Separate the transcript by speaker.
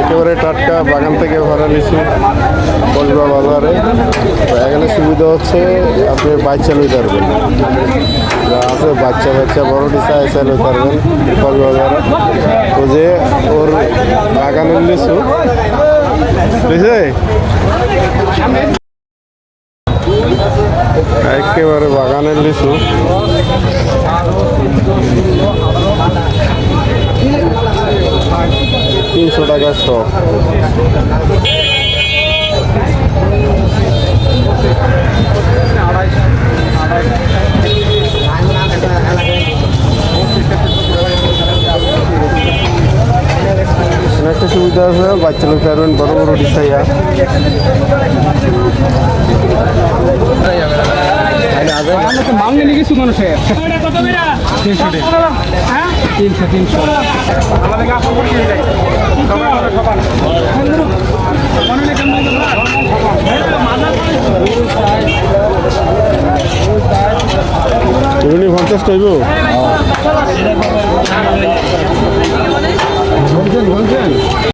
Speaker 1: একেবারে টাটকা বাগান থেকে ভাড়া নিছি কলবা বাজারে। এখানে সুবিধা হচ্ছে আপনি বাইক চালু পারবেন। আছে বাচ্চা বাচ্চা বড় নিচা এসে পারবেন কলবা বাজারে। ও যে ওর বাগানের নিছু বুঝলে? একেবারে বাগানের লিচু। তিনশো টাকা শ এখানে একটা সুবিধা আছে বাচ্চা লোক পারবেন বড় বড় ডিসাইয়া
Speaker 2: নিয়ে তিনশো তিনশো তিনশো।
Speaker 1: পঞ্চাশ টাইব?